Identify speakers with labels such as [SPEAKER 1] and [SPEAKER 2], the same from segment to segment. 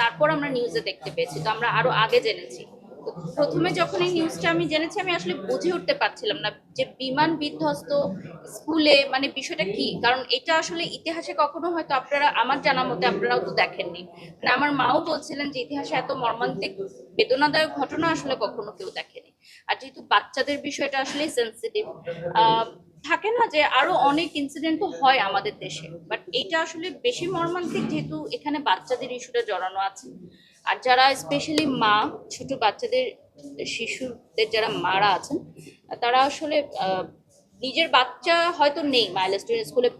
[SPEAKER 1] তারপর আমরা নিউজে দেখতে পেয়েছি। তো আমরা আরও আগে জেনেছি। প্রথমে যখন এই নিউজটা আমি জেনেছি, আমি আসলে বুঝে উঠতে পারছিলাম না যে বিমান বিধ্বস্ত স্কুলে মানে বিষয়টা কি? কারণ এটা আসলে ইতিহাসে কখনো হয়তো আপনারা, আমার জানা মতে আপনারাও তো দেখেননি। মানে আমার মাও বলছিলেন যে ইতিহাসে এত মর্মান্তিক, বেদনাদায়ক ঘটনা আসলে কখনো কেউ দেখেনি। আর যেহেতু বাচ্চাদের বিষয়টা আসলে সেন্সিটিভ থাকে না যে আরও অনেক ইনসিডেন্ট তো হয় আমাদের দেশে বাট এটা আসলে বেশি মর্মান্তিক যেহেতু এখানে বাচ্চাদের ইস্যুটা জড়ানো আছে। আর যারা স্পেশালি মা, ছোট বাচ্চাদের, শিশুদের যারা মারা আছেন, তারা আসলে নিজের বাচ্চা হয়তো নেই মাইলস্টোন স্কুলে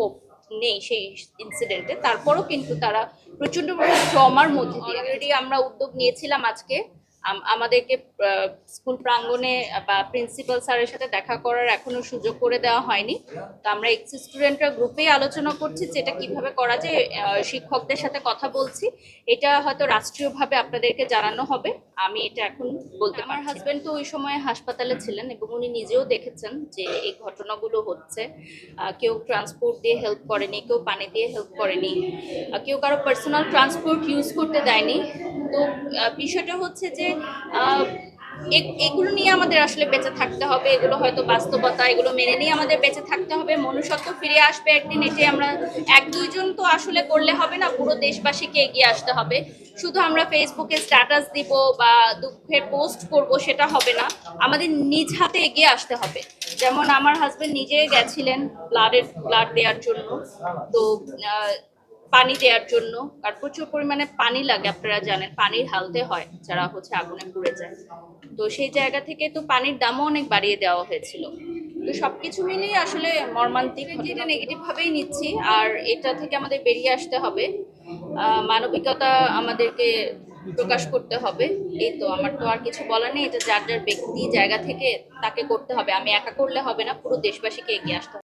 [SPEAKER 1] নেই সেই ইনসিডেন্টে তারপরও কিন্তু তারা প্রচণ্ড ট্রমার মধ্যে অলরেডি আমরা উদ্যোগ নিয়েছিলাম আজকে আমাদেরকে স্কুল প্রাঙ্গণে বা প্রিন্সিপাল স্যারের সাথে দেখা করার এখনও সুযোগ করে দেওয়া হয়নি। তো আমরা এক্স স্টুডেন্টরা গ্রুপেই আলোচনা করছি যে এটা কীভাবে করা যায় শিক্ষকদের সাথে কথা বলছি। এটা হয়তো রাষ্ট্রীয়ভাবে আপনাদেরকে জানানো হবে। আমি এটা এখন বলতে আমার হাজব্যান্ড তো ওই সময় হাসপাতালে ছিলেন এবং উনি নিজেও দেখেছেন যে এই ঘটনাগুলো হচ্ছে। কেউ ট্রান্সপোর্ট দিয়ে হেল্প করেনি কেউ পানি দিয়ে হেল্প করেনি। কেউ কারও পার্সোনাল ট্রান্সপোর্ট ইউজ করতে দেয়নি। তো বিষয়টা হচ্ছে যে এগুলো নিয়ে আমাদের আসলে বেঁচে থাকতে হবে, এগুলো হয়তো বাস্তবতা, এগুলো মেনে নিয়ে আমাদের বেঁচে থাকতে হবে। মনুষ্যত্ব ফিরে আসবে একদিন, এটি আমরা এক দুইজন তো আসলে করলে হবে না, পুরো দেশবাসীকে এগিয়ে আসতে হবে। শুধু আমরা ফেসবুকে স্ট্যাটাস দিব বা দুঃখের পোস্ট করব, সেটা হবে না। আমাদের নিজ হাতে এগিয়ে আসতে হবে। যেমন আমার হাজবেন্ড নিজে গেছিলেন ব্লাডের ব্লাড দেওয়ার জন্য। তো পানি দেওয়ার জন্য, আর প্রচুর পরিমাণে পানি লাগে, আপনারা জানেন, পানির হালতে হয়, যারা হচ্ছে আগুনে পুড়ে যায়। তো সেই জায়গা থেকে তো পানির দামও অনেক বাড়িয়ে দেওয়া হয়েছিল। তো সব কিছু মিলিয়ে আসলে মর্মান্তিক এটা নেগেটিভ ভাবেই নিচ্ছি, আর এটা থেকে আমাদের বেরিয়ে আসতে হবে। মানবিকতা আমাদেরকে প্রকাশ করতে হবে। এই তো, আমার তো আর কিছু বলার নেই, এটা যার যার ব্যক্তি, জায়গা থেকে তাকে করতে হবে। আমি একা করলে হবে না, পুরো দেশবাসীকে এগিয়ে আসতে হবে।